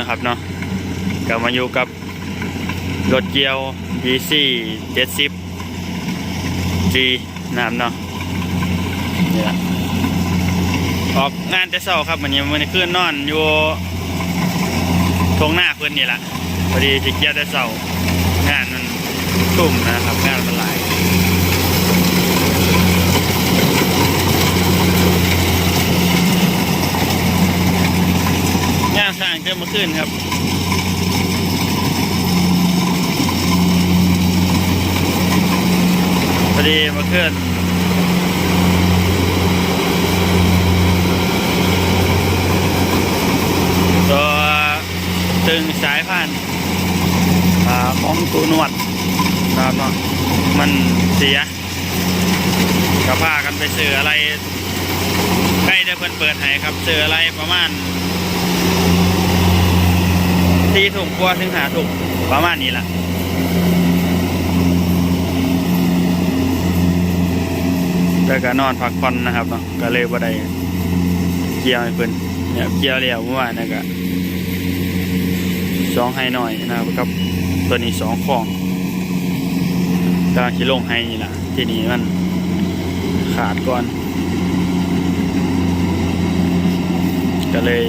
นะครับเนาะก็มาอยู่กับรถเกียว DC 70 G นะครับเนาะนี่ละออกงานแต่เช้าครับวันนี้มันขึ้นนอนอยู่ตรงหน้าเพื่อนนี่แหละพอดีจะเกียวแต่เช้างานมันทุ่มนะครับงานมันหลาย งานสร้างเพิ่มมาขึ้นครับพอดีมาขึ้นตัวตึงสายพันธุ์อ่าของตัวนวดนะครับเนาะมันเสียก็พากันไปซื้ออะไรใกล้จะเพิ่นเปิดให้ครับซื้ออะไรประมาณ สี่ถุงกว่าถึงหาถุงประมาณนี้แหละแต่ก็นอนพักผ่อนนะครับเนาะก็เลยบ่ได้เกี่ยวให้เพิ่นเนี่ยเกี่ยวแล้วเมื่อวานนะก็สองให้หน่อยนะครับกับตัวนี้สองของกำลังชิลงให้นี่แหละที่นี่มันขาดก่อน ก็เลย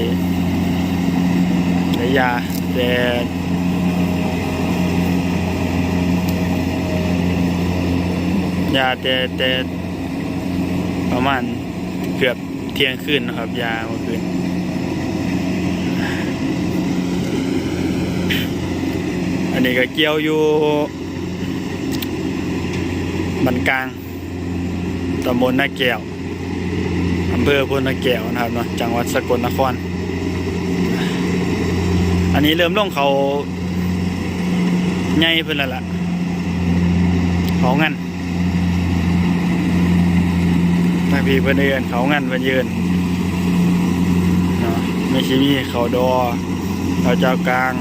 ได้ยา แต่ยาแต่แต่ประมาณเกือบเที่ยงคืนนะครับ ยาเมื่อคืนอันนี้ก็เกี่ยวอยู่บันกลางตำบลนาแก้วอำเภอพลนาแก้วนะครับเนาะจังหวัดสกลนคร อันนี้เริ่มลงเขาใหญ่เพิ่นล้วล่ะเขางันทางพี่เพิ่นเอินเขางันเพิ่นยืนเนาะไม่ใช่มีเขาดอเราเจ้ากลาง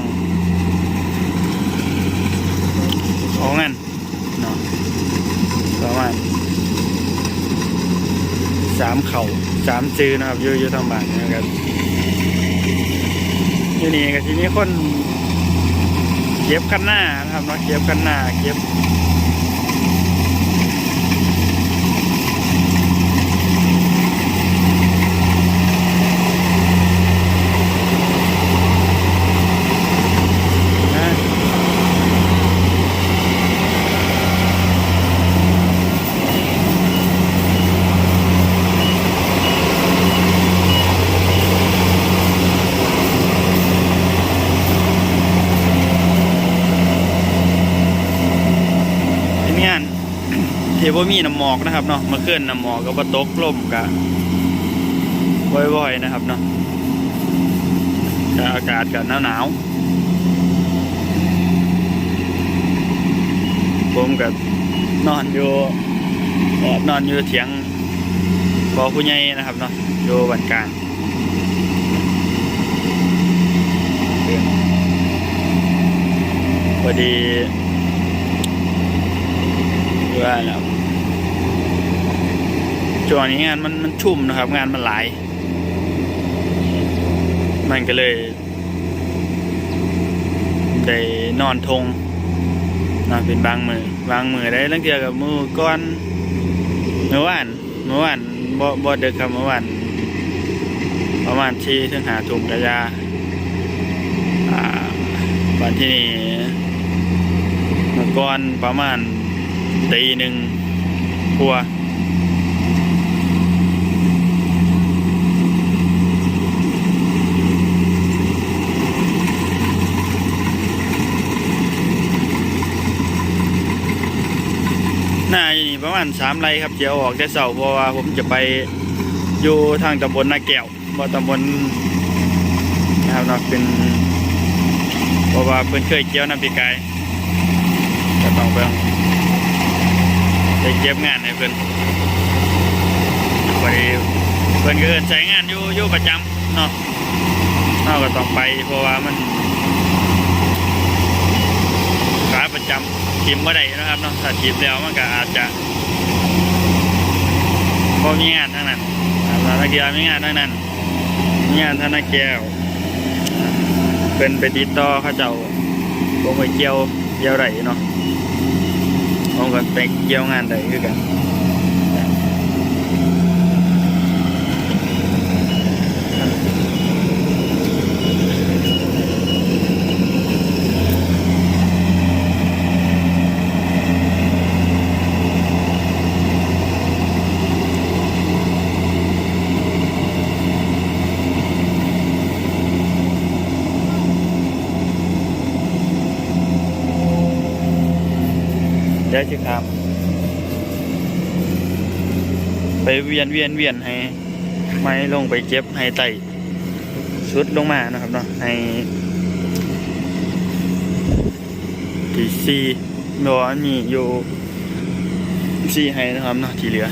เขางันเนาะประมาณสามเข่าสามจือนะครับอยู่อยู่ทางบ้านนะครับ อยู่นี่ก็ทีนี้คนเก็บกันหน้านะครับเนาะเก็บกันหน้าเก็บ ที่ว่มีน้ำหมอกนะครับเนาะมาเคลื่อนน้ำหมอกก็มาตกลมกะบ่อยๆนะครับเนาะอากาศก็หนาวๆผมกับนอนอยู่นอนอยู่เถียงพอผู้ใหญ่นะครับเนาะอยู่บันกลางพอดีว่าแล้ว ช่วงนี้งานมันมันชุ่มนะครับ งานมันหลาย มันก็เลย ได้นอนทงนอนเป็นบางมือบางมือได้ลังเกียกับมือก้อนเมื่อวานเมื่อวานบ่บ่เด็กครับเมื่อวานประมาณที่ถึงหาถุงกระยาอ่าวันที่นี่เมื่อก่อนประมาณตีหนึ่งกลัวาหน้าอยู่นี่ ประมาณสามไรครับเดี๋ยวออกแต่เสาร์เพราะว่าผมจะไปอยู่ทางตำบลนาแก้วบ่ตำบลนะครับเนาะเป็นเพราะว่าเพิ่นเคยเกี่ยวน้ำปีกายก็ต้องไปไปเก็บงานให้เพิ่นพอดีเพิ่นก็เอินใช้งานอยู่อยู่ประจำเนาะเราก็ต้องไปเพราะว่ามันขา ประจำทีมก็ได้นะครับเนาะถ้าทีมแล้วมันก็อาจจะพอมีงานทั้งนั้นถ้าเกียบมีงานทั้งนั้นมีงานธนาแก้ว เป็นไปติดต่อข้าเจ้าผมไปเกี่ยวเกี่ยวไรเนาะผมก็ไปเกี่ยวงานใดคือกัน เดี๋ยวจะครับไปเวียนเวียนเวียนให้ไม้ลงไปเจ็บให้ไต่สุดลงมานะครับเนาะให้ที่ซีบอนี่อยู่ซีให้นะครับเนาะที่เหลือ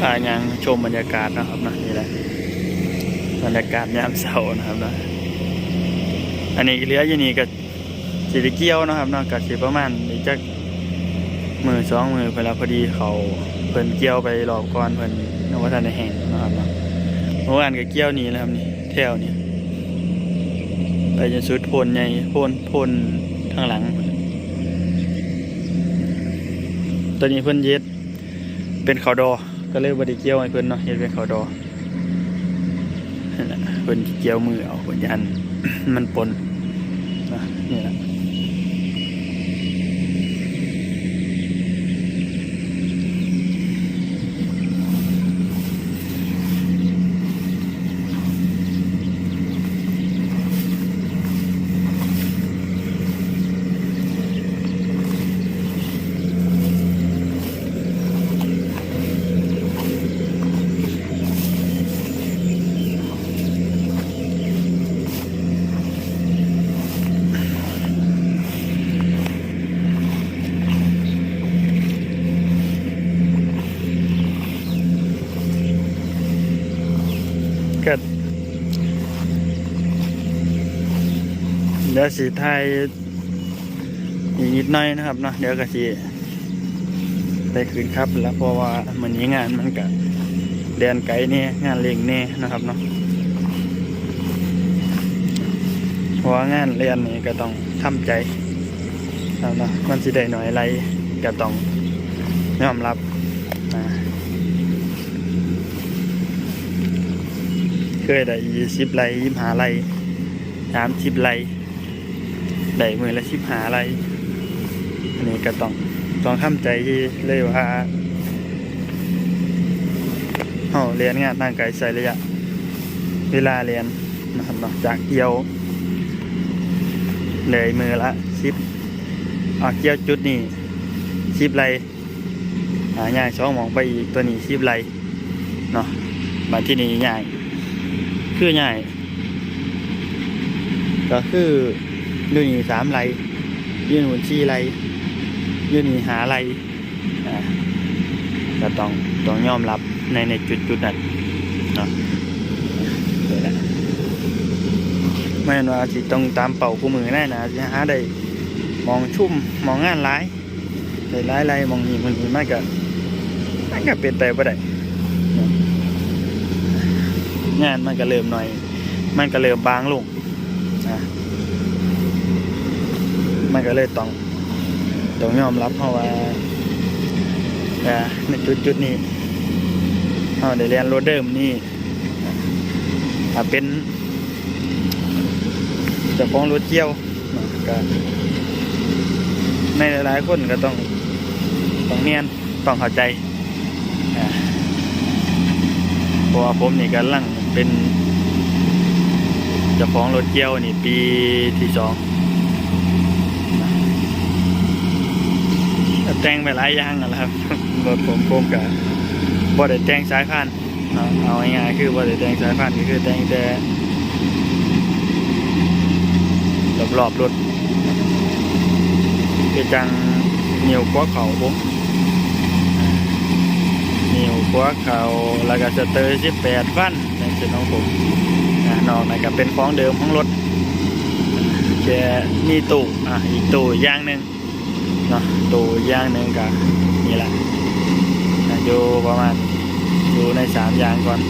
พายังชมบรรยากาศนะครับนะนี่แหละบรรยากาศยามเช้านะครับนะอันนี้เหลือยู่นี่กับสีเกี้ยวนะครับนาะกับสีประมาณอีกจักมือสองมือเวลาพอดีเขาเพิ่นเกี้ยวไปรอบก่อนเพิ่นนวัฒนแห่งนะครับนะเมื่อวานกับเกี้ยวนี่แหละครับนี่แถวนี่ไปจนสุดพนใหญ่พนพนทางหลัง ตอนนี้เพิ่นเย็ดเป็นเขาดอ ก็เลยบไดิเกี่ยวให้เพิ่นเนาะเฮ็ดเป็นเขาดอเพิ่นเกี่ยวมือเอาเพิ่นยันมันปนนะนี่แหละ ก็เดี๋ยวสีไทยอีกนิดหน่อยนะครับเนาะเดี๋ยวก็สิไปคืนครับแล้วเพราะว่ามันนี้งานมันก็เรียนไกลเนี่ยงานเลียงเนี่ยนะครับเนาะเพราะว่างานเรียนนี่ก็ต้องทำใจนะครับเนาะมันสิได้หน่อยอะไรก็ต้องยอมรับนะ เคยได้ยี่สิบไรยี่หาไรสามสิบไรได้มือละสิบหาไรอันนี้ก็ต้องต้องทำใจเลยว่าเฮาเรียนงานทางไกลใส่ระยะ เวลาเรียนนะครับเนาะจากเกี่ยวเลยมือละสิบออกเกี่ยวจุดนี้สิบไรหาย่างสองมองไปอีกตัวนี้สิบไรเนาะมาที่นี่ย่าง คือย่างก็คืออยู่นี่สามไรอยืนหุ่นชีไรอยืนนี่หาไรอ่าก็ต้องต้องยอมรับในในจุดจุดนั้นเนาะนี่แหละไม่นว่าสิต้องตามเป่าคู่มือแน่นะสิหาได้มองชุ่มมองงานร้ายได้ร้ายไรมองนี่มันนี่มันก็มันก็เป็นไปบ่ได้ งานมันก็เริ่มหน่อย มันก็เริ่มบางลงอะมันก็เลยต้องต้องยอมรับเพราะว่าในจุดจุดนี้เราได้เรียนรถเดิมนี่ถ้าเป็นจ้าของรถเกี่ยวเนาะก็ในหลายๆคนก็ต้องต้องเนียนต้องเข้าใจเพราะว่าผมนี่กำลัง เป็นเจ้าของรถเกี่ยวนี่ปีที่สองแต่งไปหลายอย่างนั่ะครับรถผมผมกับบ่ได้แต่งสายพันธุ์เอาง่ายๆคือบ่ได้แต่งสายพันธุ์ก็คือแต่งแต่รอบๆรถคือจังเหนียวกว่าเขาผมเหัวเขาแล้วก็สเตอร์สิบแปดวัน นั่นคือน้องผมอ่านอกนั่นก็เป็นของเดิมของรถแค่มีตู้อะอีกตู้ย่างหนึ่งเนาะตู้ย่างหนึ่งก็นี่แหละอะอยู่ประมาณอยู่ในสามย่างก่อน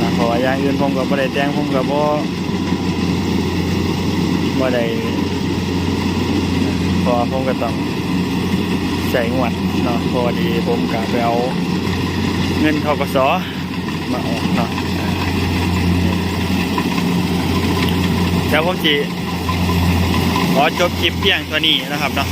นะเพอย่างอื่นผมก็บ่ได้แต่งผมก็บ่บ่ได้พอผมก็ต้องใส่งวดเนาะพอดีผมกะไปเอาเงินทกสมาออกเนาะอ่า เดี๋ยวผมจีขอจบคลิปเพียงเท่านี้นะครับเนาะ